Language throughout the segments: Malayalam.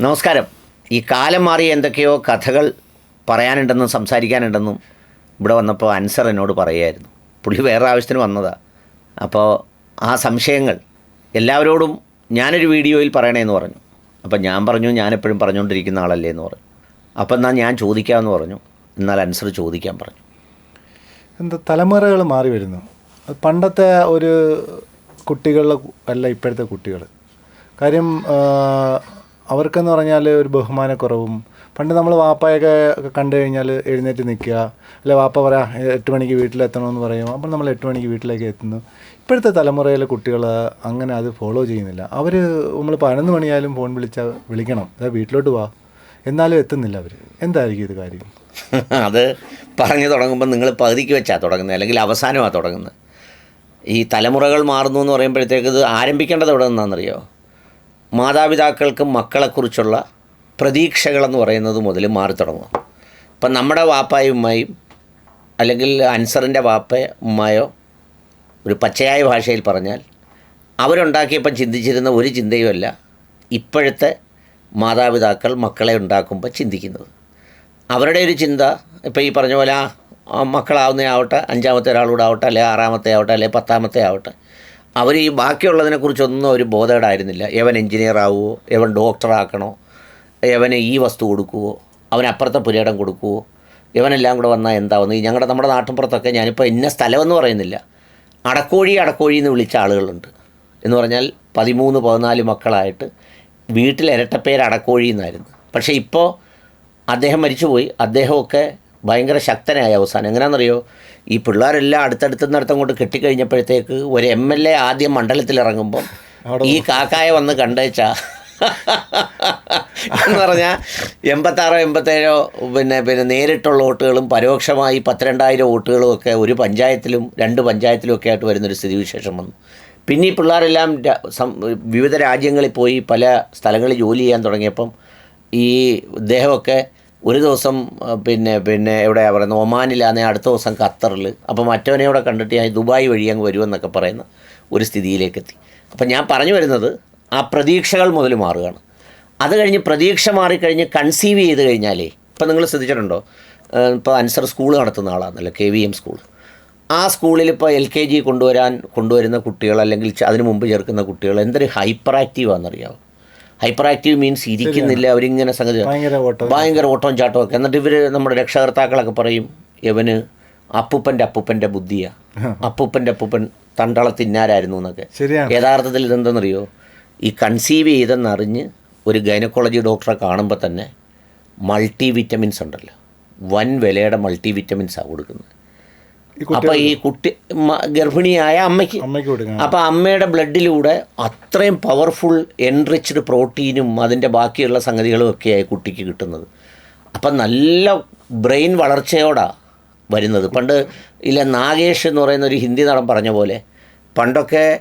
നമസ്കാരം. ഈ കാലം മാറിയ എന്തൊക്കെയോ കഥകൾ പറയാനുണ്ടെന്നും സംസാരിക്കാനുണ്ടെന്നും ഇവിടെ വന്നപ്പോൾ അൻസർ എന്നോട് പറയുമായിരുന്നു പുള്ളി വേറെ ആവശ്യത്തിന് വന്നതാണ് അപ്പോൾ ആ സംശയങ്ങൾ എല്ലാവരോടും ഞാനൊരു വീഡിയോയിൽ പറയണേന്ന് പറഞ്ഞു. അപ്പം ഞാൻ പറഞ്ഞു ഞാനെപ്പോഴും പറഞ്ഞുകൊണ്ടിരിക്കുന്ന ആളല്ലേ എന്ന് പറഞ്ഞു. അപ്പം എന്നാൽ ഞാൻ ചോദിക്കാമെന്ന് പറഞ്ഞു. എന്നാൽ അൻസർ ചോദിക്കാൻ പറഞ്ഞു. എന്താ തലമുറകൾ മാറി വരുന്നു. പണ്ടത്തെ ഒരു കുട്ടികളിലെ അല്ല ഇപ്പോഴത്തെ കുട്ടികൾ. കാര്യം അവർക്കെന്ന് പറഞ്ഞാൽ ഒരു ബഹുമാനക്കുറവും. പണ്ട് നമ്മൾ വാപ്പയൊക്കെ കണ്ടു കഴിഞ്ഞാൽ എഴുന്നേറ്റ് നിൽക്കുക അല്ലെ വാപ്പ പറയാ എട്ട് മണിക്ക് വീട്ടിലെത്തണമെന്ന് പറയും. അപ്പം നമ്മൾ എട്ട് മണിക്ക് വീട്ടിലേക്ക് എത്തുന്നു. ഇപ്പോഴത്തെ തലമുറയിലെ കുട്ടികൾ അങ്ങനെ അത് ഫോളോ ചെയ്യുന്നില്ല. അവർ നമ്മൾ പതിനൊന്ന് മണിയായാലും ഫോൺ വിളിച്ചാൽ വിളിക്കണം. അതായത് വീട്ടിലോട്ട് വാ. എന്നാലും എത്തുന്നില്ല അവർ എന്തായിരിക്കും ഇത് കാര്യം? അത് പറഞ്ഞു തുടങ്ങുമ്പോൾ നിങ്ങൾ പകുതിക്ക് വെച്ചാണ് തുടങ്ങുന്നത് അല്ലെങ്കിൽ അവസാനമാണ് തുടങ്ങുന്നത് ഈ തലമുറകൾ മാറുന്നു എന്ന് പറയുമ്പോഴത്തേക്ക് ഇത് ആരംഭിക്കേണ്ടത് എവിടെ നിന്നാണെന്നറിയോ? മാതാപിതാക്കൾക്കും മക്കളെക്കുറിച്ചുള്ള പ്രതീക്ഷകളെന്ന് പറയുന്നത് മുതൽ മാറി തുടങ്ങും. ഇപ്പം നമ്മുടെ വാപ്പായും ഉമ്മയും അല്ലെങ്കിൽ അൻസറിന്റെ വാപ്പ ഉമ്മയോ ഒരു പച്ചയായ ഭാഷയിൽ പറഞ്ഞാൽ അവരുണ്ടാക്കിയപ്പം ചിന്തിച്ചിരുന്ന ഒരു ചിന്തയുമല്ല ഇപ്പോഴത്തെ മാതാപിതാക്കൾ മക്കളെ ഉണ്ടാക്കുമ്പോൾ ചിന്തിക്കുന്നത്. അവരുടെ ഒരു ചിന്ത ഇപ്പോൾ ഈ പറഞ്ഞ പോലെ ആ മക്കളാവുന്ന ആവട്ടെ അഞ്ചാമത്തെ ഒരാളൂടെ ആവട്ടെ അല്ലെങ്കിൽ ആറാമത്തെ ആവട്ടെ അല്ലെങ്കിൽ പത്താമത്തെ ആവട്ടെ അവർ ഈ ബാക്കിയുള്ളതിനെക്കുറിച്ചൊന്നും അവർ ബോധേടായിരുന്നില്ല. എവൻ എഞ്ചിനീയർ ആവുമോ എവൻ ഡോക്ടറാക്കണോ എവന് ഈ വസ്തു കൊടുക്കുമോ അവൻ അപ്പുറത്തെ പുരയിടം കൊടുക്കുമോ ഇവനെല്ലാം കൂടെ വന്നാൽ എന്താവുന്നു ഈ ഞങ്ങളുടെ നമ്മുടെ നാട്ടിൻപുറത്തൊക്കെ ഞാനിപ്പോൾ ഇന്ന സ്ഥലമെന്ന് പറയുന്നില്ല. അടക്കോഴി അടക്കോഴി എന്ന് വിളിച്ച ആളുകളുണ്ട്. എന്ന് പറഞ്ഞാൽ പതിമൂന്ന് പതിനാല് മക്കളായിട്ട് വീട്ടിൽ അടക്കോഴി എന്നായിരുന്നു. പക്ഷേ ഇപ്പോൾ അദ്ദേഹം മരിച്ചുപോയി. അദ്ദേഹമൊക്കെ ഭയങ്കര ശക്തനായ അവസാനം. എങ്ങനെയാണെന്നറിയോ ഈ പിള്ളേരെല്ലാം അടുത്തടുത്ത് നടത്തം കൊണ്ട് കെട്ടിക്കഴിഞ്ഞപ്പോഴത്തേക്ക് ഒരു എം എൽ എ ആദ്യം മണ്ഡലത്തിൽ ഇറങ്ങുമ്പോൾ ഈ കാക്കായ വന്ന് കണ്ടേച്ചാ. എന്ന് പറഞ്ഞാൽ എൺപത്താറോ എൺപത്തേഴോ പിന്നെ പിന്നെ നേരിട്ടുള്ള വോട്ടുകളും പരോക്ഷമായി പത്തിരണ്ടായിരം വോട്ടുകളും ഒക്കെ ഒരു പഞ്ചായത്തിലും രണ്ട് പഞ്ചായത്തിലും ഒക്കെ ആയിട്ട് വരുന്നൊരു സ്ഥിതിവിശേഷം വന്നു. പിന്നെ ഈ പിള്ളേരെല്ലാം വിവിധ രാജ്യങ്ങളിൽ പോയി പല സ്ഥലങ്ങളിൽ ജോലി ചെയ്യാൻ തുടങ്ങിയപ്പം ഈ ഇദ്ദേഹമൊക്കെ ഒരു ദിവസം പിന്നെ പിന്നെ എവിടെയാണ് പറയുന്നത്? ഒമാനിലാണെങ്കിൽ അടുത്ത ദിവസം ഖത്തറിൽ അപ്പോൾ മറ്റവനെ ഇവിടെ കണ്ടിട്ട് ഞാൻ ദുബായ് വഴി അങ്ങ് വരുമെന്നൊക്കെ പറയുന്ന ഒരു സ്ഥിതിയിലേക്ക് എത്തി അപ്പം ഞാൻ പറഞ്ഞു വരുന്നത് ആ പ്രതീക്ഷകൾ മുതൽ മാറുകയാണ്. അത് കഴിഞ്ഞ് പ്രതീക്ഷ മാറിക്കഴിഞ്ഞ് കൺസീവ് ചെയ്ത് കഴിഞ്ഞാലേ ഇപ്പം നിങ്ങൾ ശ്രദ്ധിച്ചിട്ടുണ്ടോ? ഇപ്പോൾ അൻസർ സ്കൂൾ നടത്തുന്ന ആളാണല്ലോ കെ വി എം സ്കൂൾ ആ സ്കൂളിൽ ഇപ്പോൾ എൽ കെ ജി കൊണ്ടുവരാൻ കൊണ്ടുവരുന്ന കുട്ടികൾ അല്ലെങ്കിൽ അതിനു മുമ്പ് ചേർക്കുന്ന കുട്ടികൾ എന്തൊരു ഹൈപ്പർ ആക്റ്റീവ് ആണെന്നറിയാമോ ഹൈപ്പർ ആക്റ്റീവ് മീൻസ് ഇരിക്കുന്നില്ല അവരിങ്ങനെ സംഗതി. ഭയങ്കര ഓട്ടം. ഭയങ്കര ഓട്ടവും ചാട്ടവും ഒക്കെ. എന്നിട്ട് ഇവർ നമ്മുടെ രക്ഷകർത്താക്കളൊക്കെ പറയും ഇവന് അപ്പൂപ്പന്റെ അപ്പൂപ്പന്റെ ബുദ്ധിയാ. അപ്പൂപ്പന്റെ അപ്പൂപ്പൻ തണ്ടള തിന്നാരായിരുന്നു എന്നൊക്കെ യഥാർത്ഥത്തിൽ ഇതെന്തെന്നറിയോ? ഈ കൺസീവ് ചെയ്തെന്നറിഞ്ഞ് ഒരു ഗൈനക്കോളജി ഡോക്ടറെ കാണുമ്പോൾ തന്നെ മൾട്ടി വിറ്റമിൻസ് ഉണ്ടല്ലോ. വൻ വിലയുടെ മൾട്ടി വിറ്റമിൻസാണ് കൊടുക്കുന്നത്. ഈ അപ്പോൾ ഈ കുട്ടി ഗർഭിണിയായ അമ്മയ്ക്ക്. അപ്പൊ അമ്മയുടെ ബ്ലഡിലൂടെ അത്രയും പവർഫുൾ എൻറിച്ച്ഡ് പ്രോട്ടീനും അതിന്റെ ബാക്കിയുള്ള സംഗതികളും ഒക്കെയായി കുട്ടിക്ക് കിട്ടുന്നത്. അപ്പം നല്ല ബ്രെയിൻ വളർച്ചയോടാണ് വരുന്നത്. പണ്ട് ഇല്ല നാഗേഷ് എന്ന് പറയുന്ന ഒരു ഹിന്ദി നടൻ പറഞ്ഞ പോലെ പണ്ടൊക്കെ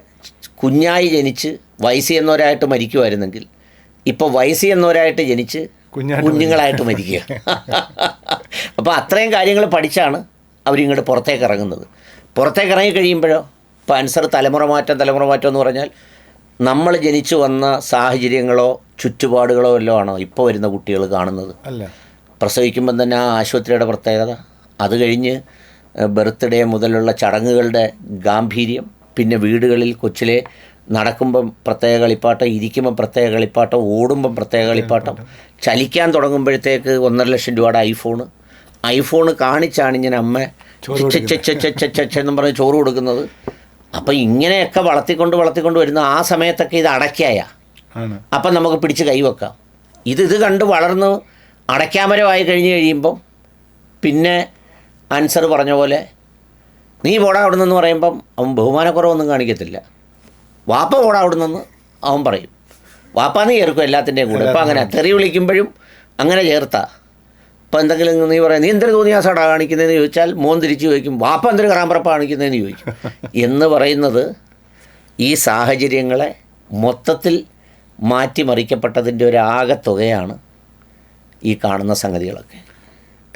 കുഞ്ഞായി ജനിച്ച് വയസ്സി എന്നവരായിട്ട് മരിക്കുമായിരുന്നെങ്കിൽ ഇപ്പോൾ വയസ്സി എന്നവരായിട്ട് ജനിച്ച് കുഞ്ഞുങ്ങളായിട്ട് മരിക്കുക. അപ്പോൾ അത്രയും കാര്യങ്ങൾ പഠിച്ചാണ് അവരിങ്ങോട്ട് പുറത്തേക്ക് ഇറങ്ങുന്നത് പുറത്തേക്ക് ഇറങ്ങി കഴിയുമ്പോഴോ ഇപ്പോൾ ആൻസർ തലമുറ മാറ്റം തലമുറ മാറ്റം എന്ന് പറഞ്ഞാൽ നമ്മൾ ജനിച്ചു വന്ന സാഹചര്യങ്ങളോ ചുറ്റുപാടുകളോ എല്ലാം ആണോ ഇപ്പോൾ വരുന്ന കുട്ടികൾ കാണുന്നത്? അല്ല. പ്രസവിക്കുമ്പം തന്നെ ആ ആശുപത്രിയുടെ പ്രത്യേകത. അത് കഴിഞ്ഞ് ബർത്ത്ഡേ മുതലുള്ള ചടങ്ങുകളുടെ ഗാംഭീര്യം. പിന്നെ വീടുകളിൽ കൊച്ചിലെ നടക്കുമ്പം പ്രത്യേക കളിപ്പാട്ടം ഇരിക്കുമ്പം പ്രത്യേക കളിപ്പാട്ടം ഓടുമ്പം പ്രത്യേക കളിപ്പാട്ടം. ചലിക്കാൻ തുടങ്ങുമ്പോഴത്തേക്ക് ഒന്നര ലക്ഷം രൂപയുടെ ഐഫോണ് ഐഫോണ് കാണിച്ചാണ് ഇങ്ങനെ അമ്മ എന്നും പറഞ്ഞ് ചോറ് കൊടുക്കുന്നത്. അപ്പം ഇങ്ങനെയൊക്കെ വളർത്തിക്കൊണ്ട് വളർത്തിക്കൊണ്ട് വരുന്ന ആ സമയത്തൊക്കെ ഇത് അടയ്ക്കായ. അപ്പം നമുക്ക് പിടിച്ച് കൈവെക്കാം ഇത് ഇത് കണ്ട് വളർന്ന് അടയ്ക്കാമരമായി കഴിഞ്ഞ് കഴിയുമ്പം പിന്നെ ആൻസർ പറഞ്ഞ പോലെ നീ പോടാ അവിടെ നിന്ന് പറയുമ്പം അവൻ ബഹുമാനക്കുറവൊന്നും കാണിക്കത്തില്ല. വാപ്പ പോടാ അവിടെ നിന്ന് അവൻ പറയും. വാപ്പാന്ന് ചേർക്കും എല്ലാത്തിന്റെയും കൂടെ. ഇപ്പം അങ്ങനെ തെറി വിളിക്കുമ്പോഴും അങ്ങനെ ചേർത്താ. ഇപ്പം എന്തെങ്കിലും നീ പറയാം നീ എന്തൊരു തോന്നിയാസാടാ കാണിക്കുന്നതെന്ന് ചോദിച്ചാൽ മോൻ തിരിച്ചു ചോദിക്കും വാപ്പ എന്തൊരു കറാമ്പറപ്പ കാണിക്കുന്നതെന്ന് ചോദിക്കും. എന്ന് പറയുന്നത് ഈ സാഹചര്യങ്ങളെ മൊത്തത്തിൽ മാറ്റിമറിക്കപ്പെട്ടതിന്റെ ഒരു ആകത്തുകയാണ് ഈ കാണുന്ന സംഗതികളൊക്കെ.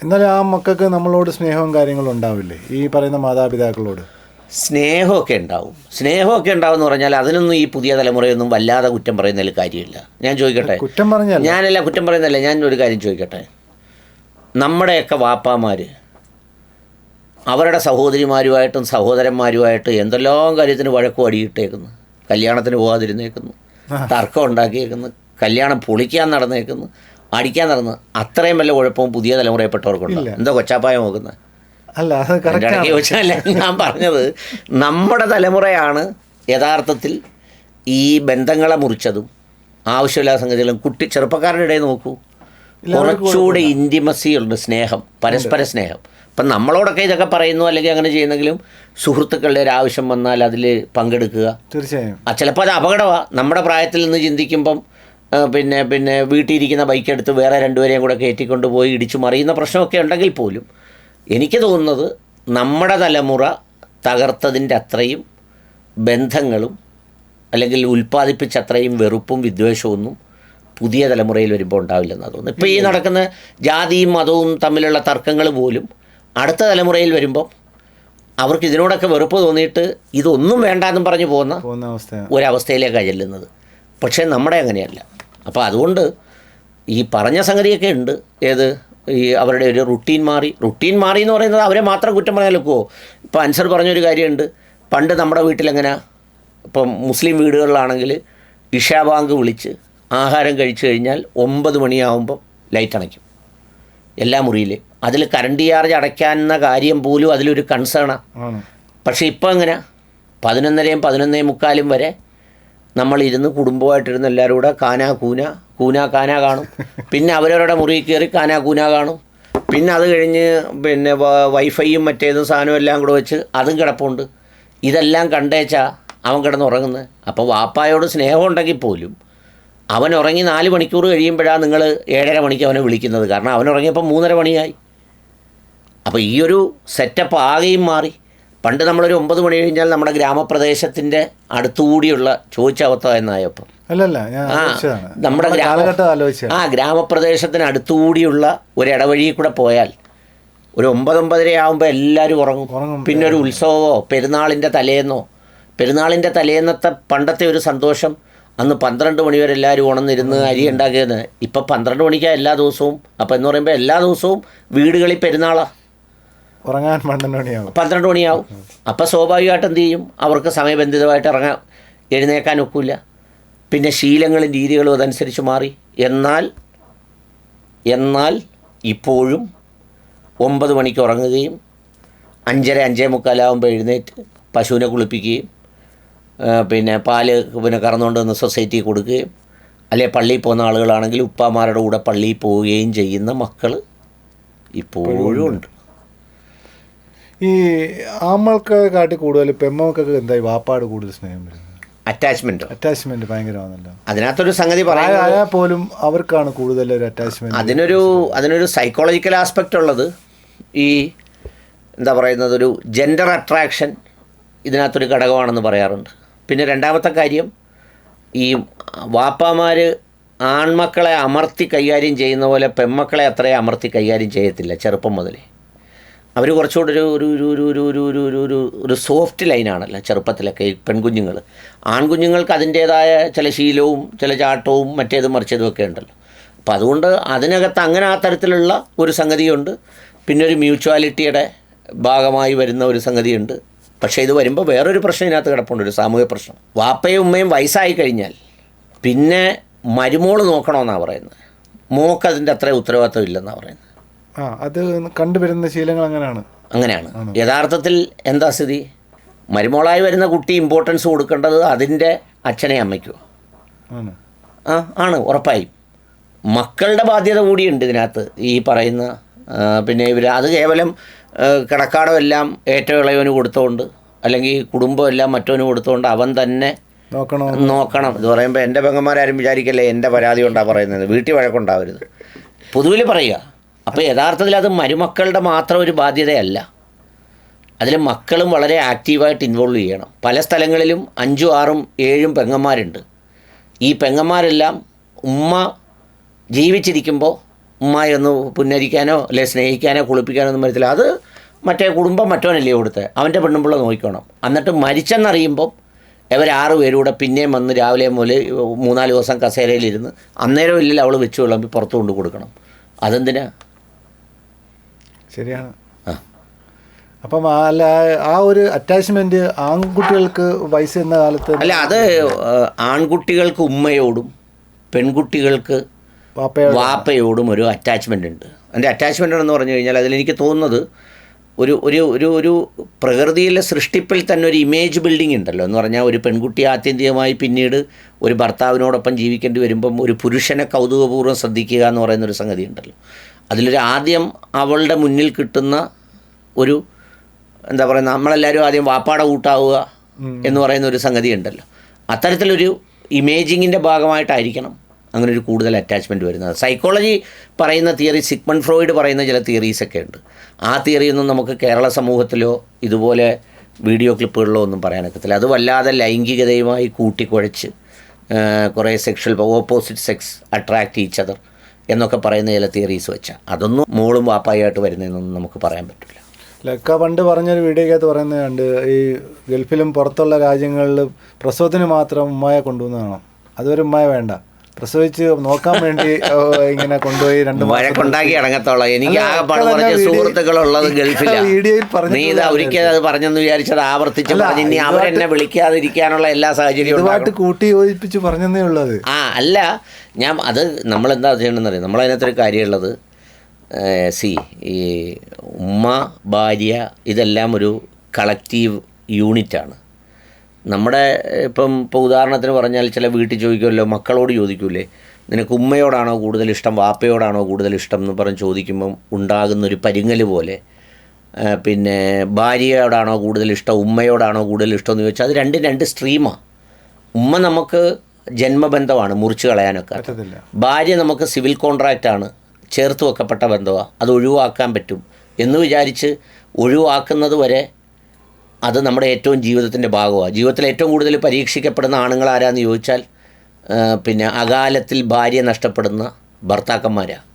എന്നാലും ആ മക്കൾക്ക് നമ്മളോട് സ്നേഹവും കാര്യങ്ങളും ഉണ്ടാവില്ലേ? ഈ പറയുന്ന മാതാപിതാക്കളോട്? സ്നേഹമൊക്കെ ഉണ്ടാവും. സ്നേഹമൊക്കെ ഉണ്ടാവും എന്ന് പറഞ്ഞാൽ അതിനൊന്നും ഈ പുതിയ തലമുറയൊന്നും വല്ലാതെ കുറ്റം പറയുന്നതിൽ കാര്യമില്ല. ഞാൻ ചോദിക്കട്ടെ? കുറ്റം പറഞ്ഞാൽ ഞാനല്ല കുറ്റം പറയുന്നതല്ല ഞാൻ ഒരു കാര്യം ചോദിക്കട്ടെ? നമ്മുടെയൊക്കെ വാപ്പാമാർ അവരുടെ സഹോദരിമാരുമായിട്ടും സഹോദരന്മാരുമായിട്ടും എന്തെല്ലാം കാര്യത്തിന് വഴക്കും അടിയിട്ടേക്കുന്നു. കല്യാണത്തിന് പോകാതിരുന്നേക്കുന്നു തർക്കം ഉണ്ടാക്കിയേക്കുന്നു. കല്യാണം പൊളിക്കാൻ നടന്നേക്കുന്നു. അടിക്കാൻ നടന്ന് അത്രയും വല്ല കുഴപ്പവും പുതിയ തലമുറയിൽപ്പെട്ടവർക്കുണ്ട്? എന്തോ കൊച്ചാപ്പായ നോക്കുന്നത് അല്ല ചോദിച്ചാൽ ഞാൻ പറഞ്ഞത് നമ്മുടെ തലമുറയാണ് യഥാർത്ഥത്തിൽ ഈ ബന്ധങ്ങളെ മുറിച്ചതും ആവശ്യമില്ലാത്ത സംഗതികളും. കുട്ടി ചെറുപ്പക്കാരുടെ ഇടയിൽ നോക്കൂ. കുറച്ചുകൂടെ ഇന്റിമസി ഉണ്ട് സ്നേഹം പരസ്പര സ്നേഹം. ഇപ്പം നമ്മളോടൊക്കെ ഇതൊക്കെ പറയുന്നു അല്ലെങ്കിൽ അങ്ങനെ ചെയ്യുന്നെങ്കിലും സുഹൃത്തുക്കളുടെ ഒരു ആവശ്യം വന്നാൽ അതിൽ പങ്കെടുക്കുക. തീർച്ചയായും. ആ ചിലപ്പോൾ അത് അപകടമാണ് നമ്മുടെ പ്രായത്തിൽ നിന്ന് ചിന്തിക്കുമ്പം പിന്നെ പിന്നെ വീട്ടിലിരിക്കുന്ന ബൈക്ക് എടുത്ത് വേറെ രണ്ടുപേരെയും കൂടെ കയറ്റിക്കൊണ്ട് പോയി ഇടിച്ചു മറിയുന്ന പ്രശ്നമൊക്കെ ഉണ്ടെങ്കിൽ പോലും എനിക്ക് തോന്നുന്നത് നമ്മുടെ തലമുറ തകർത്തതിന്റെ അത്രയും ബന്ധങ്ങളും അല്ലെങ്കിൽ ഉൽപ്പാദിപ്പിച്ച അത്രയും വെറുപ്പും വിദ്വേഷമൊന്നും പുതിയ തലമുറയിൽ വരുമ്പോൾ ഉണ്ടാവില്ലെന്നാണ് തോന്നുന്നു ഇപ്പോൾ ഈ നടക്കുന്ന ജാതിയും മതവും തമ്മിലുള്ള തർക്കങ്ങൾ പോലും അടുത്ത തലമുറയിൽ വരുമ്പം അവർക്ക് ഇതിനോടൊക്കെ വെറുപ്പ് തോന്നിയിട്ട് ഇതൊന്നും വേണ്ടെന്നും പറഞ്ഞു പോകുന്ന ഒരവസ്ഥയിലേക്കാണ് ചെല്ലുന്നത്. പക്ഷേ നമ്മുടെ അങ്ങനെയല്ല. അപ്പോൾ അതുകൊണ്ട് ഈ പറഞ്ഞ സംഗതിയൊക്കെ ഉണ്ട്. ഏത്? ഈ അവരുടെ ഒരു റുട്ടീൻ മാറി. റുട്ടീൻ മാറി എന്ന് പറയുന്നത് അവരെ മാത്രം കുറ്റം പറയാൻ നിൽക്കുമോ ഇപ്പോൾ അൻസർ പറഞ്ഞൊരു കാര്യമുണ്ട്. പണ്ട് നമ്മുടെ വീട്ടിലെങ്ങനെ? ഇപ്പം മുസ്ലിം വീടുകളിലാണെങ്കിൽ ഇഷാബാങ്ക് വിളിച്ച് ആഹാരം കഴിച്ചു കഴിഞ്ഞാൽ ഒമ്പത് മണിയാവുമ്പം ലൈറ്റ് അണയ്ക്കും. എല്ലാ മുറിയിലും. അതിൽ കറണ്ട് ചാർജ് അടയ്ക്കാവുന്ന കാര്യം പോലും അതിലൊരു കൺസേണാണ് പക്ഷേ ഇപ്പോൾ എങ്ങനെ? പതിനൊന്നരയും പതിനൊന്നേ മുക്കാലും വരെ നമ്മളിരുന്ന് കുടുംബമായിട്ടിരുന്ന് എല്ലാവരും കൂടെ കാനാ കൂന കൂന കാന കാണും. പിന്നെ അവരവരുടെ മുറിയിൽ കയറി കാനാ കൂന കാണും. പിന്നെ അത് കഴിഞ്ഞ് പിന്നെ വൈഫൈയും മറ്റേതും സാധനവും എല്ലാം കൂടെ വെച്ച് അതും കിടപ്പുണ്ട്. ഇതെല്ലാം കണ്ടേച്ചാ അവൻ കിടന്ന് കിടന്നുറങ്ങുന്നത് അപ്പോൾ വാപ്പായോട് സ്നേഹം ഉണ്ടെങ്കിൽ പോലും അവൻ ഉറങ്ങി നാല് മണിക്കൂർ കഴിയുമ്പോഴാണ് നിങ്ങൾ ഏഴര മണിക്ക് അവനെ വിളിക്കുന്നത്. കാരണം അവൻ ഉറങ്ങിയപ്പോൾ മൂന്നര മണിയായി. അപ്പോൾ ഈ ഒരു സെറ്റപ്പ് ആകെയും മാറി. പണ്ട് നമ്മളൊരു ഒമ്പത് മണി കഴിഞ്ഞാൽ നമ്മുടെ ഗ്രാമപ്രദേശത്തിന്റെ അടുത്തുകൂടിയുള്ള ചോദിച്ചവത്ത എന്നായപ്പം. അല്ലല്ല ആ നമ്മുടെ ഗ്രാമ ആ ഗ്രാമപ്രദേശത്തിന് അടുത്തുകൂടിയുള്ള ഒരു ഇടവഴിയിൽ കൂടെ പോയാൽ ഒരു ഒമ്പതൊമ്പതര ആകുമ്പോൾ എല്ലാവരും ഉറങ്ങും. പിന്നെ ഒരു ഉത്സവമോ പെരുന്നാളിന്റെ തലേന്നോ പെരുന്നാളിന്റെ തലേന്നത്തെ പണ്ടത്തെ ഒരു സന്തോഷം അന്ന് പന്ത്രണ്ട് മണിവരെ എല്ലാവരും ഉണർന്നിരുന്ന് അരി ഉണ്ടാക്കിയത് ഇപ്പം പന്ത്രണ്ട് മണിക്കാണ് എല്ലാ ദിവസവും. അപ്പം എന്ന് പറയുമ്പോൾ എല്ലാ ദിവസവും വീടുകളിൽ പെരുന്നാളാണ് ഉറങ്ങാൻ പന്ത്രണ്ട് മണിയാവും. പന്ത്രണ്ട് മണിയാവും. അപ്പം സ്വാഭാവികമായിട്ട് എന്ത് ചെയ്യും? അവർക്ക് സമയബന്ധിതമായിട്ട് ഇറങ്ങാൻ എഴുന്നേക്കാൻ ഒക്കില്ല. പിന്നെ ശീലങ്ങളും രീതികളും അതനുസരിച്ച് മാറി. എന്നാൽ എന്നാൽ ഇപ്പോഴും ഒമ്പത് മണിക്ക് ഉറങ്ങുകയും അഞ്ചര അഞ്ചേ മുക്കാലാവുമ്പോൾ എഴുന്നേറ്റ് പശുവിനെ കുളിപ്പിക്കുകയും പിന്നെ പാൽ പിന്നെ കറന്നുകൊണ്ട് വന്ന് സൊസൈറ്റി കൊടുക്കുകയും അല്ലെ പള്ളിയിൽ പോകുന്ന ആളുകളാണെങ്കിൽ ഉപ്പാമാരുടെ കൂടെ പള്ളിയിൽ പോവുകയും ചെയ്യുന്ന മക്കൾ ഇപ്പോഴും ഉണ്ട്. ഈ ആമ്മൾക്ക് കാട്ടി കൂടുതൽ പെമ്മക്കൊക്കെ എന്തായി? വാപ്പാട് കൂടുതൽ സ്നേഹം വരുന്നത്. അറ്റാച്ച്മെന്റ് അറ്റാച്ച്മെന്റ് ഭയങ്കരമാണല്ലോ. അതിനകത്തൊരു സംഗതി പറയാ പോലും അവർക്കാണ് കൂടുതൽ ഒരു അറ്റാച്ച്മെന്റ് അതിനൊരു അതിനൊരു സൈക്കോളജിക്കൽ ആസ്പെക്റ്റ് ഉള്ളത് ഈ എന്താ പറയുന്നത് ഒരു ജെൻഡർ അട്രാക്ഷൻ ഇതിനകത്തൊരു ഘടകമാണെന്ന് പറയാറുണ്ട്. പിന്നെ രണ്ടാമത്തെ കാര്യം ഈ വാപ്പാമാർ ആൺമക്കളെ അമർത്തി കൈകാര്യം ചെയ്യുന്ന പോലെ പെൺമക്കളെ അത്രയും അമർത്തി കൈകാര്യം ചെയ്യത്തില്ല ചെറുപ്പം മുതലേ. അവർ കുറച്ചുകൂടെ ഒരു ഒരു ഒരു ഒരു ഒരു ഒരു ഒരു ഒരു ഒരു ഒരു സോഫ്റ്റ് ലൈനാണല്ലോ ചെറുപ്പത്തിലൊക്കെ ഈ പെൺകുഞ്ഞുങ്ങൾ ആൺകുഞ്ഞുങ്ങൾക്ക് അതിന്റേതായ ചില ശീലവും ചില ചാട്ടവും മറ്റേതും മറിച്ചതും ഒക്കെ ഉണ്ടല്ലോ. അപ്പം അതുകൊണ്ട് അതിനകത്ത് അങ്ങനെ ആ തരത്തിലുള്ള ഒരു സംഗതിയുണ്ട്. പിന്നെ ഒരു മ്യൂച്വാലിറ്റിയുടെ ഭാഗമായി വരുന്ന ഒരു സംഗതിയുണ്ട്. പക്ഷേ ഇത് വരുമ്പോൾ വേറൊരു പ്രശ്നം ഇതിനകത്ത് കിടപ്പുണ്ട് ഒരു സാമൂഹ്യ പ്രശ്നം. വാപ്പയും ഉമ്മയും വയസ്സായി കഴിഞ്ഞാൽ പിന്നെ മരുമോൾ നോക്കണമെന്നാണ് പറയുന്നത്. മോക്ക് അതിന്റെ അത്ര ഉത്തരവാദിത്വം ഇല്ലെന്നാണ് പറയുന്നത്. ആ അത് കണ്ടുവരുന്ന ശീലങ്ങൾ അങ്ങനെയാണ്. അങ്ങനെയാണ്. യഥാർത്ഥത്തിൽ എന്താ സ്ഥിതി? മരുമോളായി വരുന്ന കുട്ടി ഇമ്പോർട്ടൻസ് കൊടുക്കേണ്ടത് അതിന്റെ അച്ഛനെ അമ്മയ്ക്കോ ആ ആണ് ഉറപ്പായും. മക്കളുടെ ബാധ്യത കൂടിയുണ്ട് ഇതിനകത്ത് ഈ പറയുന്ന പിന്നെ ഇവർ അത് കേവലം ആ, കിടക്കാടം എല്ലാം ഏറ്റവും ഇളയവന് കൊടുത്തുകൊണ്ട് അല്ലെങ്കിൽ കുടുംബം എല്ലാം മറ്റവന് കൊടുത്തോണ്ട് അവൻ തന്നെ നോക്കണം നോക്കണം. ഇത് പറയുമ്പോൾ എന്റെ പെങ്ങന്മാരാരും വിചാരിക്കല്ലേ എന്റെ പരാതി കൊണ്ടാണ് പറയുന്നത്. വീട്ടിൽ വഴക്കുണ്ടാവരുത്. പൊതുവിൽ പറയുക. അപ്പോൾ യഥാർത്ഥത്തിൽ അത് മരുമക്കളുടെ മാത്രം ഒരു ബാധ്യതയല്ല. അതിൽ മക്കളും വളരെ ആക്റ്റീവായിട്ട് ഇൻവോൾവ് ചെയ്യണം. പല സ്ഥലങ്ങളിലും അഞ്ചും ആറും ഏഴും പെങ്ങന്മാരുണ്ട്. ഈ പെങ്ങന്മാരെല്ലാം ഉമ്മ ജീവിച്ചിരിക്കുമ്പോൾ ഉമ്മയൊന്ന് പുന്നരിക്കാനോ അല്ലെ സ്നേഹിക്കാനോ കുളിപ്പിക്കാനോ ഒന്നും വരത്തില്ല. അത് മറ്റേ കുടുംബം മറ്റവനല്ലേ കൊടുത്ത്? അവന്റെ പെണ്ണുമ്പിള്ള നോക്കണം എന്നിട്ട് മരിച്ചെന്നറിയുമ്പം ഇവർ ആറ് പേരും കൂടെ പിന്നെയും വന്ന് രാവിലെ മുതൽ മൂന്നാൽ ദിവസം കസേരയിലിരുന്ന് അന്നേരം ഇല്ലല്ലോ അവൾ വെച്ച് വിളമ്പി പുറത്ത് കൊണ്ട് കൊടുക്കണം. അതെന്തിനാ? ശരിയാണ്. അപ്പം ആ- അല്ല ആ- ആ ഒരു അറ്റാച്ച്മെന്റ് ആൺകുട്ടികൾക്ക് വയസ്സ് എന്ന കാലത്ത് അല്ല അത് ആൺകുട്ടികൾക്ക് ഉമ്മയോടും പെൺകുട്ടികൾക്ക് വാപ്പയോടും. ഒരു അറ്റാച്ച്മെന്റ് ഉണ്ട്. അതിന്റെ അറ്റാച്ച്മെന്റ് എന്ന് പറഞ്ഞു കഴിഞ്ഞാൽ അതിലെനിക്ക് തോന്നുന്നത് ഒരു ഒരു ഒരു ഒരു പ്രകൃതിയിലെ സൃഷ്ടിപ്പിൽ തന്നെ ഒരു ഇമേജ് ബിൽഡിംഗ് ഉണ്ടല്ലോ. എന്ന് പറഞ്ഞാൽ ഒരു പെൺകുട്ടി ആത്യന്തികമായി പിന്നീട് ഒരു ഭർത്താവിനോടൊപ്പം ജീവിക്കേണ്ടി വരുമ്പം ഒരു പുരുഷനെ കൗതുകപൂർവം ശ്രദ്ധിക്കുക എന്ന് പറയുന്ന ഒരു സംഗതി ഉണ്ടല്ലോ. അതിലൊരു ആദ്യം അവളുടെ മുന്നിൽ കിട്ടുന്ന ഒരു എന്താ പറയുക നമ്മളെല്ലാവരും ആദ്യം വാപ്പാട കൂട്ടാവുക എന്ന് പറയുന്ന ഒരു സംഗതി ഉണ്ടല്ലോ. അത്തരത്തിലൊരു ഇമേജിങ്ങിന്റെ ഭാഗമായിട്ടായിരിക്കണം അങ്ങനെ ഒരു കൂടുതൽ അറ്റാച്ച്മെന്റ് വരുന്നത്. സൈക്കോളജി പറയുന്ന തിയറി സിഗ്മൺ ഫ്രോയിഡ് പറയുന്ന ചില തിയറീസൊക്കെ ഉണ്ട്. ആ തിയറിയൊന്നും നമുക്ക് കേരള സമൂഹത്തിലോ ഇതുപോലെ വീഡിയോ ക്ലിപ്പുകളിലോ ഒന്നും പറയാനൊക്കത്തില്ല അത് വല്ലാതെ ലൈംഗികതയുമായി കൂട്ടിക്കുഴച്ച് കുറേ sexual opposite sex attract each other എന്നൊക്കെ പറയുന്ന ചില തിയറീസ് വെച്ചാൽ അതൊന്നും മോളും വാപ്പായിട്ട് വരുന്നതെന്നൊന്നും നമുക്ക് പറയാൻ പറ്റില്ല. ലക്ക പണ്ട് പറഞ്ഞൊരു വീഡിയോക്കകത്ത് പറയുന്നത് കണ്ട് ഈ ഗൾഫിലും പുറത്തുള്ള രാജ്യങ്ങളിൽ പ്രസവത്തിന് മാത്രം ഉമ്മയെ കൊണ്ടുവന്നതാണോ? അതൊരു ഉമ്മയെ വേണ്ട. പ്രസവിച്ച് നോക്കാൻ വേണ്ടി ഇങ്ങനെ കൊണ്ടുപോയി രണ്ട് മാസം വഴക്കുണ്ടാക്കി ഇറങ്ങത്തോളം എനിക്ക് ആ ആകെപ്പാട് വീഡിയോ- സുഹൃത്തുക്കളുള്ളത് ഗൾഫിലാണ് നീ ഇത് ഒരിക്കൽ അത് പറഞ്ഞെന്ന് വിചാരിച്ചത് ആവർത്തിച്ച് പറഞ്ഞു. ഇനി അവരെന്നെ വിളിക്കാതിരിക്കാനുള്ള എല്ലാ സാഹചര്യവും ഇതുമായിട്ട് കൂട്ടി യോജിപ്പിച്ച് പറഞ്ഞതേ ഉള്ളത്. ആ അല്ല ഞാൻ അത് നമ്മൾ എന്താ ചെയ്യണമെന്ന് അറിയാം? നമ്മളതിനകത്തൊരു കാര്യമുള്ളത് സി ഈ ഉമ്മ ഭാര്യ ഇതെല്ലാം ഒരു കളക്റ്റീവ് യൂണിറ്റാണ്. നമ്മുടെ ഇപ്പം ഇപ്പോൾ ഉദാഹരണത്തിന് പറഞ്ഞാൽ ചില വീട്ടിൽ ചോദിക്കുമല്ലോ മക്കളോട് ചോദിക്കൂലേ? നിനക്ക് ഉമ്മയോടാണോ കൂടുതൽ ഇഷ്ടം വാപ്പയോടാണോ കൂടുതൽ ഇഷ്ടം എന്ന് പറഞ്ഞ് ചോദിക്കുമ്പം ഉണ്ടാകുന്നൊരു പരിങ്ങൽ പോലെ പിന്നെ ഭാര്യയോടാണോ കൂടുതൽ ഇഷ്ടം ഉമ്മയോടാണോ കൂടുതൽ ഇഷ്ടം എന്ന് ചോദിച്ചാൽ അത് രണ്ടും രണ്ട് സ്ട്രീമാണ് ഉമ്മ നമുക്ക് ജന്മബന്ധമാണ് മുറിച്ച് കളയാനൊക്കെ. ഭാര്യ നമുക്ക് സിവിൽ കോൺട്രാക്റ്റാണ് ചേർത്ത് വെക്കപ്പെട്ട ബന്ധമാണ് അത് ഒഴിവാക്കാൻ പറ്റും എന്ന് വിചാരിച്ച് ഒഴിവാക്കുന്നത് വരെ അത് നമ്മുടെ ഏറ്റവും ജീവിതത്തിന്റെ ഭാഗമാണ് ജീവിതത്തിൽ ഏറ്റവും കൂടുതൽ പരീക്ഷിക്കപ്പെടുന്ന ആണുങ്ങൾ ആരാന്ന് ചോദിച്ചാൽ പിന്നെ അകാലത്തിൽ ഭാര്യ നഷ്ടപ്പെടുന്ന ഭർത്താക്കന്മാരാണ്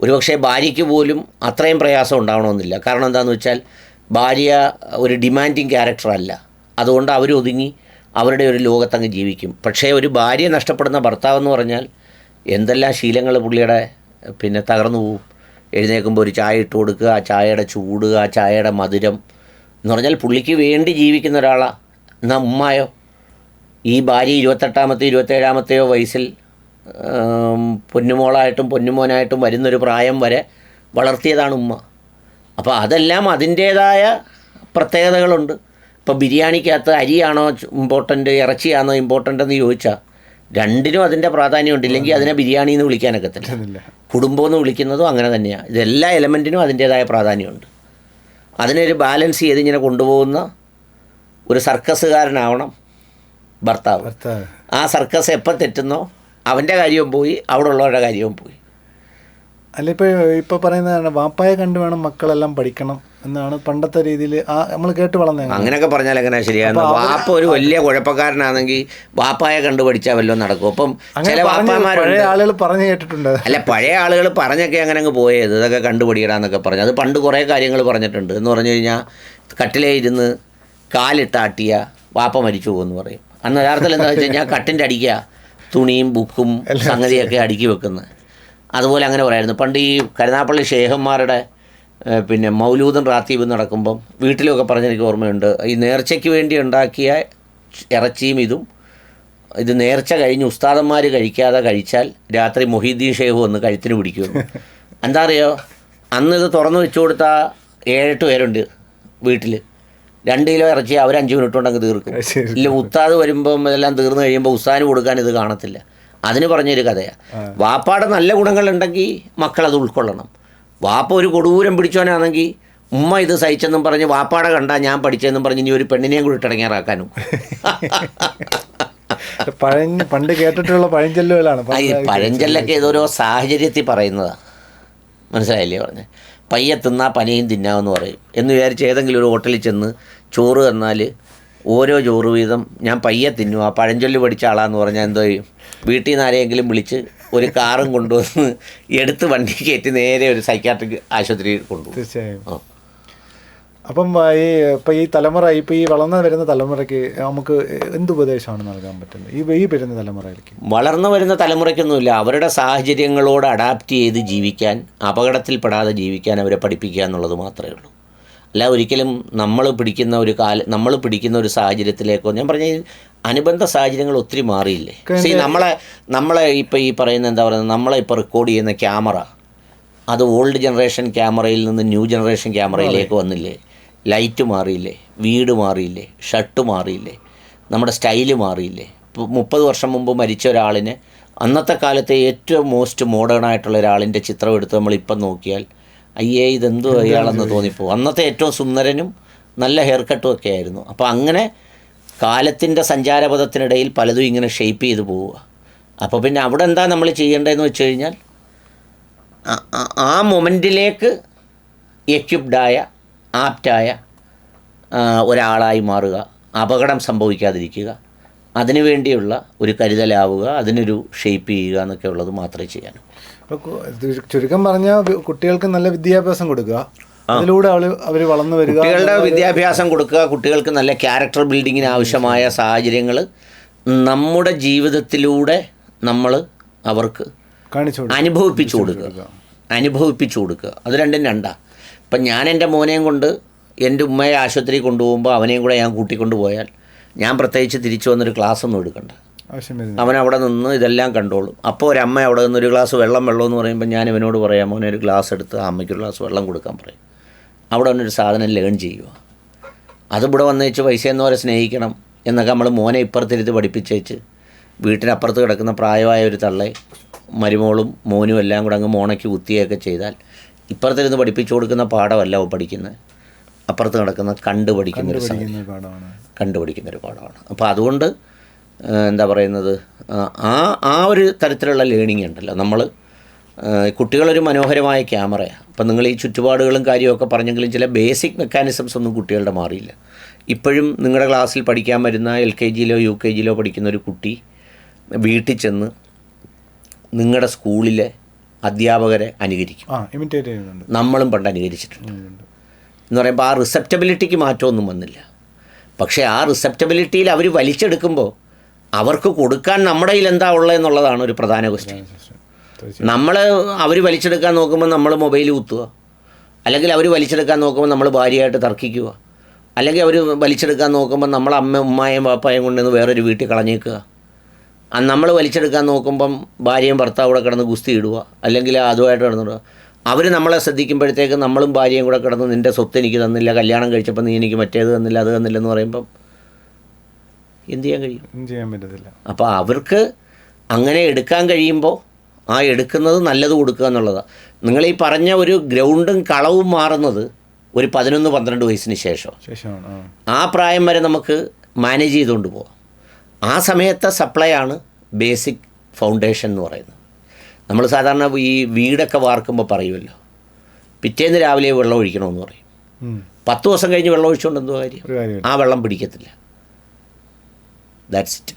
ഒരുപക്ഷെ ഭാര്യയ്ക്ക് പോലും അത്രയും പ്രയാസം ഉണ്ടാവണമെന്നില്ല. കാരണം എന്താണെന്ന് വെച്ചാൽ ഭാര്യ ഒരു ഡിമാൻഡിങ് ക്യാരക്ടറല്ല അതുകൊണ്ട് അവരൊതുങ്ങി അവരുടെ ഒരു ലോകത്തങ്ങ് ജീവിക്കും. പക്ഷേ ഒരു ഭാര്യ നഷ്ടപ്പെടുന്ന ഭർത്താവ് എന്ന് പറഞ്ഞാൽ എന്തെല്ലാം ശീലങ്ങൾ പുള്ളിയുടെ പിന്നെ തകർന്നു പോവും. എഴുന്നേൽക്കുമ്പോൾ ഒരു ചായ ഇട്ട് കൊടുക്കുക ആ ചായയുടെ ചൂട് ആ ചായയുടെ മധുരം എന്ന് പറഞ്ഞാൽ പുള്ളിക്ക് വേണ്ടി ജീവിക്കുന്ന ഒരാളാണ് എന്നാൽ ഉമ്മായോ? ഈ ഭാര്യ ഇരുപത്തെട്ടാമത്തെ ഇരുപത്തേഴാമത്തെയോ വയസ്സിൽ പൊന്നുമോളായിട്ടും പൊന്നുമോനായിട്ടും വരുന്നൊരു പ്രായം വരെ വളർത്തിയതാണ് ഉമ്മ. അപ്പോൾ അതെല്ലാം അതിന്റേതായ പ്രത്യേകതകളുണ്ട്. ഇപ്പോൾ ബിരിയാണിക്കകത്ത് അരിയാണോ ഇമ്പോർട്ടന്റ് ഇറച്ചിയാണോ ഇമ്പോർട്ടന്റ് എന്ന് ചോദിച്ചാൽ രണ്ടിനും അതിന്റെ പ്രാധാന്യമുണ്ട്. ഇല്ലെങ്കിൽ അതിനെ ബിരിയാണി എന്ന് വിളിക്കാനൊക്കത്തില്ല കുടുംബം എന്ന് വിളിക്കുന്നതും അങ്ങനെ തന്നെയാണ് ഇതെല്ലാ എലമെന്റിനും അതിന്റേതായ പ്രാധാന്യമുണ്ട്. അതിനൊരു ബാലൻസ് ചെയ്ത് ഇങ്ങനെ കൊണ്ടുപോകുന്ന ഒരു സർക്കസുകാരനാവണം ഭർത്താവ്. ആ സർക്കസ് എപ്പോൾ തെറ്റുന്നോ അവന്റെ കാര്യവും പോയി അവിടെ ഉള്ളവരുടെ കാര്യവും പോയി. അല്ല ഇപ്പോൾ ഇപ്പോൾ പറയുന്നതാണ് വാപ്പായെ കണ്ടു വേണം മക്കളെല്ലാം പഠിക്കണം എന്നാണ് പണ്ടത്തെ രീതിയിൽ ആ നമ്മൾ കേട്ട് വളർന്നത് അങ്ങനെയൊക്കെ പറഞ്ഞാൽ എങ്ങനെ ശരിയാണ് വാപ്പ ഒരു വലിയ കുഴപ്പക്കാരനാണെങ്കിൽ വാപ്പായെ കണ്ടു പഠിച്ചാൽ വല്ലതും നടക്കും. അപ്പം ചില പഴയ ആളുകൾ പറഞ്ഞു കേട്ടിട്ടുണ്ട്. അല്ല പഴയ ആളുകൾ പറഞ്ഞൊക്കെ അങ്ങനെ അങ്ങ് പോയത്. ഇതൊക്കെ കണ്ടുപിടിക്കണമെന്നൊക്കെ പറഞ്ഞു. അത് പണ്ട് കുറേ കാര്യങ്ങൾ പറഞ്ഞിട്ടുണ്ട്. എന്ന് പറഞ്ഞു കഴിഞ്ഞാൽ കട്ടിലേ ഇരുന്ന് കാലിട്ടാട്ടിയ വാപ്പ മരിച്ചു പോകുമെന്ന് പറയും. അന്ന് യഥാർത്ഥത്തിൽ എന്താ വെച്ച് കഴിഞ്ഞാൽ കട്ടിന്റെ അടിക്കുക തുണിയും ബുക്കും സംഗതിയൊക്കെ അടുക്കി വെക്കുന്നത് അതുപോലെ അങ്ങനെ പറയായിരുന്നു. പണ്ട് ഈ കരുനാപ്പള്ളി ഷേഹന്മാരുടെ പിന്നെ മൗലൂദും റാത്തീബും നടക്കുമ്പം വീട്ടിലൊക്കെ പറഞ്ഞെനിക്ക് ഓർമ്മയുണ്ട്. ഈ നേർച്ചയ്ക്ക് വേണ്ടി ഉണ്ടാക്കിയ ഇറച്ചിയും ഇതും ഇത് നേർച്ച കഴിഞ്ഞ് ഉസ്താദന്മാർ കഴിക്കാതെ കഴിച്ചാൽ രാത്രി മൊഹീദ്ദീൻ ഷേഹ് വന്ന് കഴുത്തിന് പിടിക്കും എന്താ അറിയോ? അന്ന് ഇത് തുറന്നു വെച്ചു കൊടുത്ത ഏഴെട്ട് പേരുണ്ട് വീട്ടിൽ രണ്ട് കിലോ ഇറച്ചി അവർ അഞ്ച് മിനിറ്റ് കൊണ്ടങ്ങ് തീർക്കും. ഇല്ല ഉസ്താദ് വരുമ്പം ഇതെല്ലാം തീർന്നു കഴിയുമ്പോൾ ഉസ്താദിന് കൊടുക്കാൻ ഇത് കാണത്തില്ല. അതിന് പറഞ്ഞൊരു കഥയാണ് വാപ്പാടെ നല്ല ഗുണങ്ങളുണ്ടെങ്കിൽ മക്കളത് ഉൾക്കൊള്ളണം. വാപ്പ ഒരു കൊടൂരം പിടിച്ചവനാണെങ്കിൽ ഉമ്മ ഇത് സഹിച്ചെന്നും പറഞ്ഞ് വാപ്പാടെ കണ്ടാൽ ഞാൻ പഠിച്ചെന്നും പറഞ്ഞ് ഇനി ഒരു പെണ്ണിനെയും കൂടി ഇട്ടിറങ്ങിയാറാക്കാനും. പഴഞ്ഞ് പണ്ട് കേട്ടിട്ടുള്ള പഴഞ്ചൊല്ലുകളാണ്. പഴഞ്ചൊല്ലൊക്കെ ഏതോരോ സാഹചര്യത്തിൽ പറയുന്നതാണ് മനസ്സിലായില്ലേ പറഞ്ഞത് പയ്യെ തിന്നാ പനിയും തിന്നാമെന്ന് പറയും. എന്ന് വിചാരിച്ച് ഏതെങ്കിലും ഒരു ഹോട്ടലിൽ ചെന്ന് ചോറ് തന്നാൽ ഓരോ ചോറ് വീതം ഞാൻ പയ്യെ തിന്നു. ആ പഴഞ്ചൊല്ല് പഠിച്ച ആളാന്ന് പറഞ്ഞാൽ എന്തോ ചെയ്യും വീട്ടിൽ നിന്ന് ആരെയെങ്കിലും വിളിച്ച് ഒരു കാറും കൊണ്ടുവന്ന് എടുത്ത് വണ്ടി കയറ്റി നേരെ ഒരു സൈക്കാട്രിക് ആശുപത്രിയിൽ കൊണ്ടുപോകും. തീർച്ചയായും. അപ്പം ഈ ഇപ്പം ഈ തലമുറ ഇപ്പം ഈ വളർന്നു വരുന്ന തലമുറയ്ക്ക് നമുക്ക് എന്ത് ഉപദേശമാണ് നൽകാൻ പറ്റുന്നത്? ഈ ഈ വരുന്ന തലമുറയിലേക്ക്. വളർന്നു വരുന്ന തലമുറയ്ക്കൊന്നുമില്ല. അവരുടെ സാഹചര്യങ്ങളോട് അഡാപ്റ്റ് ചെയ്ത് ജീവിക്കാൻ അപകടത്തിൽപ്പെടാതെ ജീവിക്കാൻ അവരെ പഠിപ്പിക്കുക എന്നുള്ളത് മാത്രമേ ഉള്ളൂ. അല്ല ഒരിക്കലും നമ്മൾ പിടിക്കുന്ന ഒരു കാല നമ്മൾ പിടിക്കുന്ന ഒരു സാഹചര്യത്തിലേക്കോ ഞാൻ പറഞ്ഞ അനുബന്ധ സാഹചര്യങ്ങൾ ഒത്തിരി മാറിയില്ലേ? സി നമ്മളെ നമ്മളെ ഇപ്പോൾ ഈ പറയുന്ന എന്താ പറയുന്നത് നമ്മളെ ഇപ്പോൾ റെക്കോർഡ് ചെയ്യുന്ന ക്യാമറ അത് ഓൾഡ് ജനറേഷൻ ക്യാമറയിൽ നിന്ന് ന്യൂ ജനറേഷൻ ക്യാമറയിലേക്ക് വന്നില്ലേ? ലൈറ്റ് മാറിയില്ലേ? വീട് മാറിയില്ലേ? ഷർട്ട് മാറിയില്ലേ? നമ്മുടെ സ്റ്റൈൽ മാറിയില്ലേ? ഇപ്പോൾ മുപ്പത് വർഷം മുമ്പ് മരിച്ച ഒരാളിന് അന്നത്തെ കാലത്തെ ഏറ്റവും മോസ്റ്റ് മോഡേൺ ആയിട്ടുള്ള ഒരാളിന്റെ ചിത്രം എടുത്ത് നമ്മൾ നമ്മളിപ്പം നോക്കിയാൽ അയ്യേ ഇതെന്തോ അയാളെന്ന് തോന്നിപ്പോ അന്നത്തെ ഏറ്റവും സുന്ദരനും നല്ല ഹെയർ കട്ടും ഒക്കെ ആയിരുന്നു. അപ്പോൾ അങ്ങനെ കാലത്തിന്റെ സഞ്ചാരപഥത്തിനിടയിൽ പലതും ഇങ്ങനെ ഷെയ്പ്പ് ചെയ്ത് പോവുക. അപ്പോൾ പിന്നെ അവിടെ എന്താ നമ്മൾ ചെയ്യേണ്ടതെന്ന് വെച്ച് കഴിഞ്ഞാൽ ആ- മൊമെന്റിലേക്ക് എക്യുപ്ഡായ ആപ്റ്റായ ഒരാളായി മാറുക. അപകടം സംഭവിക്കാതിരിക്കുക. അതിനു വേണ്ടിയുള്ള ഒരു കരുതലാവുക. അതിനൊരു ഷെയ്പ്പ് ചെയ്യുക എന്നൊക്കെ ഉള്ളത് മാത്രമേ ചെയ്യാനൂ ചുരുക്കം പറഞ്ഞാൽ കുട്ടികൾക്ക് നല്ല വിദ്യാഭ്യാസം കൊടുക്കുക. അതിലൂടെ അവൾ അവർ വളർന്നു വരിക കുട്ടികളുടെ വിദ്യാഭ്യാസം കൊടുക്കുക കുട്ടികൾക്ക് നല്ല ക്യാരക്ടർ ബിൽഡിങ്ങിന് ആവശ്യമായ സാഹചര്യങ്ങൾ നമ്മുടെ ജീവിതത്തിലൂടെ നമ്മൾ അവർക്ക് കാണിച്ചു അനുഭവിപ്പിച്ചു കൊടുക്കുക. അനുഭവിപ്പിച്ചു കൊടുക്കുക. അത് രണ്ടും രണ്ടാ. ഇപ്പം ഞാൻ എന്റെ മോനെയും കൊണ്ട് എന്റെ ഉമ്മയെ ആശുപത്രിയിൽ കൊണ്ടുപോകുമ്പോൾ അവനെയും കൂടെ ഞാൻ കൂട്ടിക്കൊണ്ടുപോയാൽ ഞാൻ പ്രത്യേകിച്ച് തിരിച്ചു വന്നൊരു ക്ലാസ് ഒന്നും എടുക്കണ്ട. ആവശ്യം വരുന്നത് അവൻ അവിടെ നിന്ന് ഇതെല്ലാം കണ്ടോളും. അപ്പോൾ ഒരു അമ്മ അവിടെ നിന്ന് ഒരു ഗ്ലാസ് വെള്ളം വെള്ളം എന്ന് പറയുമ്പോൾ ഞാൻ ഇവനോട് പറയാം മോനെ ഒരു ഗ്ലാസ് എടുത്ത് അമ്മയ്ക്ക് ഒരു ഗ്ലാസ് വെള്ളം കൊടുക്കാൻ പറയും. അവിടെ അവനൊരു സാധനം ലേൺ ചെയ്യുക അത് ഇവിടെ വന്നേച്ച് പൈസ എന്നവരെ സ്നേഹിക്കണം എന്നൊക്കെ നമ്മൾ മോനെ ഇപ്പുറത്തിരുത്ത് പഠിപ്പിച്ചേച്ച് വീട്ടിനപ്പുറത്ത് കിടക്കുന്ന പ്രായമായ ഒരു തള്ളെ മരുമോളും മോനും എല്ലാം കൂടെ അങ്ങ് മോണയ്ക്ക് കുത്തിയൊക്കെ ചെയ്താൽ ഇപ്പുറത്തിരുന്ന് പഠിപ്പിച്ചു കൊടുക്കുന്ന പാഠമല്ല അവ പഠിക്കുന്നത് അപ്പുറത്ത് കിടക്കുന്ന കണ്ടു പഠിക്കുന്ന ഒരു കണ്ടു പഠിക്കുന്ന ഒരു പാഠമാണ്. അപ്പോൾ അതുകൊണ്ട് എന്താ പറയുന്നത്? ആ, ആ ഒരു തരത്തിലുള്ള ലേണിംഗ് ഉണ്ടല്ലോ. നമ്മൾ കുട്ടികളൊരു മനോഹരമായ ക്യാമറയാണ് അപ്പം നിങ്ങൾ ഈ ചുറ്റുപാടുകളും കാര്യമൊക്കെ പറഞ്ഞെങ്കിലും ചില ബേസിക് മെക്കാനിസംസ് ഒന്നും കുട്ടികളുടെ മാറിയില്ല. ഇപ്പോഴും നിങ്ങളുടെ ക്ലാസ്സിൽ പഠിക്കാൻ വരുന്ന എൽ കെ ജിയിലോ യു കെ ജിയിലോ പഠിക്കുന്ന ഒരു കുട്ടി വീട്ടിൽ ചെന്ന് നിങ്ങളുടെ സ്കൂളിലെ അധ്യാപകരെ അനുകരിക്കും. നമ്മളും പണ്ട് അനുകരിച്ചിട്ടുണ്ട്. എന്ന് പറയുമ്പോൾ ആ റിസെപ്റ്റബിലിറ്റിക്ക് മാറ്റമൊന്നും വന്നില്ല. പക്ഷേ ആ റിസെപ്റ്റബിലിറ്റിയിൽ അവർ വലിച്ചെടുക്കുമ്പോൾ അവർക്ക് കൊടുക്കാൻ നമ്മുടെ കയ്യിൽ എന്താ ഉള്ളത് എന്നുള്ളതാണ് ഒരു പ്രധാന ക്വസ്റ്റ്യൻ നമ്മൾ അവർ വലിച്ചെടുക്കാൻ നോക്കുമ്പോൾ നമ്മൾ മൊബൈൽ കുത്തുക. അല്ലെങ്കിൽ അവർ വലിച്ചെടുക്കാൻ നോക്കുമ്പോൾ നമ്മൾ ഭാര്യയായിട്ട് തർക്കിക്കുക. അല്ലെങ്കിൽ അവർ വലിച്ചെടുക്കാൻ നോക്കുമ്പോൾ നമ്മൾ അമ്മ ഉമ്മായും പാപ്പായും കൊണ്ടുവന്ന് വേറൊരു വീട്ടിൽ കളഞ്ഞേക്കുക. നമ്മൾ വലിച്ചെടുക്കാൻ നോക്കുമ്പം ഭാര്യയും ഭർത്താവും കൂടെ കിടന്ന് ഗുസ്തി ഇടുക. അല്ലെങ്കിൽ അതുമായിട്ട് കിടന്നിടുക. അവർ നമ്മളെ ശ്രദ്ധിക്കുമ്പോഴത്തേക്ക് നമ്മളും ഭാര്യയും കൂടെ കിടന്ന് നിന്റെ സ്വത്ത് എനിക്ക് തന്നില്ല കല്യാണം കഴിച്ചപ്പോൾ നീ എനിക്ക് മറ്റേത് തന്നില്ല അത് തന്നില്ലെന്ന് പറയുമ്പം എന്ത് ചെയ്യാൻ കഴിയും? ചെയ്യാൻ പറ്റത്തില്ല. അപ്പോൾ അവർക്ക് അങ്ങനെ എടുക്കാൻ കഴിയുമ്പോൾ ആ എടുക്കുന്നത് നല്ലത് കൊടുക്കുക എന്നുള്ളതാണ് നിങ്ങൾ ഈ പറഞ്ഞ ഒരു ഗ്രൗണ്ടും കളവും മാറുന്നത് ഒരു പതിനൊന്ന് പന്ത്രണ്ട് വയസ്സിന് ശേഷം. ആ. പ്രായം വരെ നമുക്ക് മാനേജ് ചെയ്തുകൊണ്ട് പോകാം ആ സമയത്തെ സപ്ലൈ ആണ് ബേസിക് ഫൗണ്ടേഷൻ എന്ന് പറയുന്നത്. നമ്മൾ സാധാരണ ഈ വീടൊക്കെ വാർക്കുമ്പോൾ പറയുമല്ലോ പിറ്റേന്ന് രാവിലെ വെള്ളം ഒഴിക്കണമെന്ന് പറയും. പത്ത് ദിവസം കഴിഞ്ഞ് വെള്ളം ഒഴിച്ചുകൊണ്ട് എന്തോ കാര്യം? ആ വെള്ളം പിടിക്കത്തില്ല. That's it.